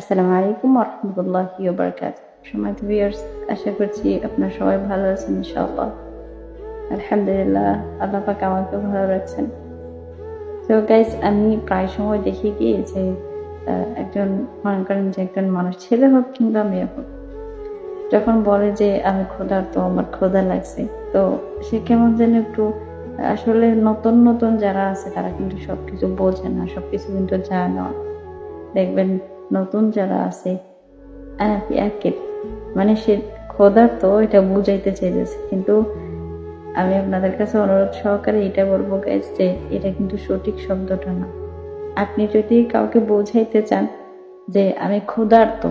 আসসালামু আলাইকুম রহমতুল্লাহি বারকাত সময় ভিউয়ার্স আশা করছি আপনারা সবাই ভালো আছেন ইনশাআল্লাহ। আলহামদুলিল্লাহ, আল্লাহ পাক আমাকে ভালো রাখছেন। তো গাইস আমি প্রায় সময় দেখি কি যে একজন, মনে করেন যে একজন মানুষ ছেলে হোক কিংবা মেয়ে হোক, যখন বলে যে, আমি খোদার তো আমার খোদা লাগছে। তো সে কেমন যেন একটু, আসলে নতুন নতুন যারা আছে, তারা কিন্তু সবকিছু বোঝে না, সবকিছু কিন্তু জানে না। দেখবেন নতুন যারা আছে মানে সে ক্ষুধার্ত, এটা বুঝাইতে চাইতেছে। কিন্তু আমি আপনাদের কাছে অনুরোধ সহকারে এটা বলব গাইজ যে এটা কিন্তু সঠিক শব্দটা না। আপনি যদি কাউকে বোঝাইতে চান যে আমি ক্ষুধার্ত,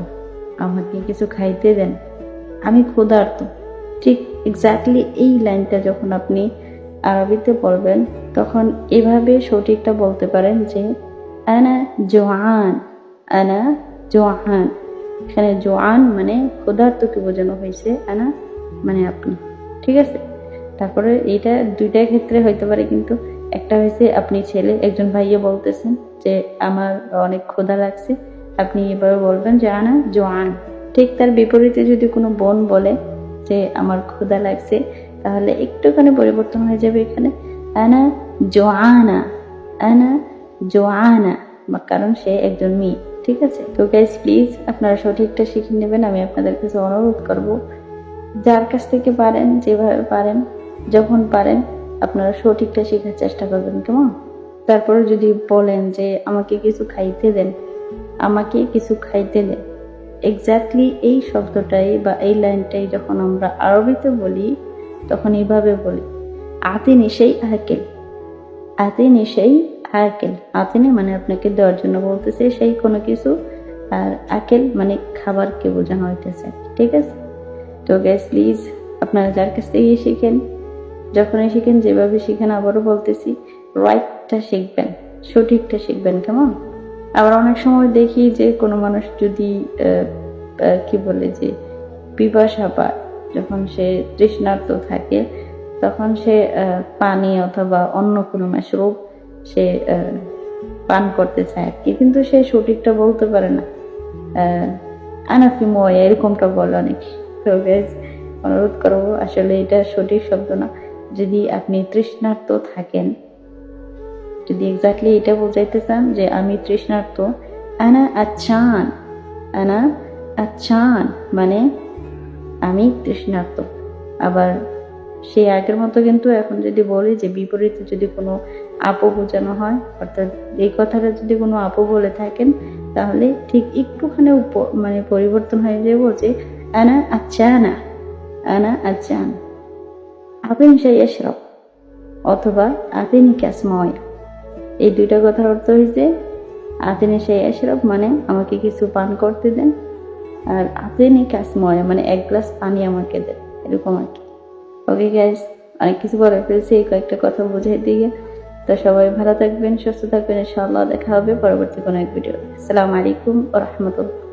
আমাকে কিছু খাইতে দেন, আমি ক্ষুধার্ত। ঠিক এক্স্যাক্টলি এই লাইনটা যখন আপনি আরবিতে বলবেন, তখন এভাবে সঠিকটা বলতে পারেন যে, আনা জোয়ান। আনা জোয়ান এখানে জোয়ান মানে ক্ষুধার্তকে বোঝানো হয়েছে? আনা মানে আপনি। ঠিক আছে? তারপরে এটা দুইটা ক্ষেত্রে হইতে পারে কিন্তু একটা হয়েছে আপনি ছেলে, একজন ভাইয়া বলতেছেন যে আমার অনেক ক্ষুধা লাগছে। আপনি এভাবে বলবেন যে আনা জোয়ান ঠিক তার বিপরীতে যদি কোনো বোন বলে যে, আমার ক্ষুধা লাগছে, তাহলে একটুখানি পরিবর্তন হয়ে যাবে এখানে। আনা জোয়ানা আনা জোয়ানা কারণ সে একজন মেয়ে। ঠিক আছে? তো গাইজ প্লিজ আপনারা সঠিকটা শিখে নেবেন। আমি আপনাদের কাছে অনুরোধ করব, যার কাছ থেকে পারেন, যেভাবে পারেন, যখন পারেন, আপনারা সঠিকটা শেখার চেষ্টা করবেন, কেমন? তারপরে যদি বলেন যে, আমাকে কিছু খাইতে দেন। আমাকে কিছু খাইতে দেন। এক্স্যাক্টলি এই শব্দটাই বা এই লাইনটাই যখন আমরা আরবিতে বলি, তখন এইভাবে বলি আতিনি সেই আকেল আতিনি সেই আকেল। আতিনি মানে আপনাকে দেওয়ার জন্য বলতেছে, সেই কোনো কিছু আর আকেল মানে খাবারকে বোঝানো হইতেছে। ঠিক আছে? তো গ্যাস প্লিজ আপনারা যার কাছ থেকে শিখেন, যখনই শিখেন, যেভাবে শিখেন, আবারও বলতেছি রাইটটা শিখবেন, সঠিকটা শিখবেন, কেমন? আবার অনেক সময় দেখি যে কোনো মানুষ যদি কি বলে যে পিপাসা পায়, যখন সে তৃষ্ণার্ত থাকে, তখন সে পানি অথবা অন্য কোনো মাশরুব সে পান করতে চায় আর কি। কিন্তু সে সঠিকটা বলতে পারে না। আনাফি এরকমটা বলে অনুরোধ করব, আসলে এটা সঠিক শব্দ না। যদি আপনি থাকেন, যদি এক্স্যাক্টলি এটা বোঝাইতে চান যে আমি আনা আচ্ছান আনা আচ্ছান মানে আমি তৃষ্ণার্ত। আবার সেই আগের মতো কিন্তু এখন যদি বলি যে বিপরীতে যদি কোনো আপু বোঝানো হয়। অর্থাৎ এই কথাটা যদি কোনো আপু বলে থাকেন, তাহলে ঠিক একটুখানি মানে পরিবর্তন হয়ে যাবে যে, আনা আচ্ছা আনা আচ্ছান আপনি সেই এসরব অথবা আতিনি ক্যাসময় এই দুইটা কথার অর্থ হয়েছে আতিনি সেই এসরব মানে আমাকে কিছু পান করতে দেন আর আতিনি ক্যাসময় মানে এক গ্লাস পানি আমাকে দেন, এরকম আর কি। ওকে গ্যাস অনেক কিছু বলে ফেলছি এই কয়েকটা কথা বুঝাই দিয়ে তো সবাই ভালো থাকবেন, সুস্থ থাকবেন, ইনশাআল্লাহ দেখা হবে পরবর্তী কোনো এক ভিডিও আসসালামু আলাইকুম ও রহমতুল্লাহ।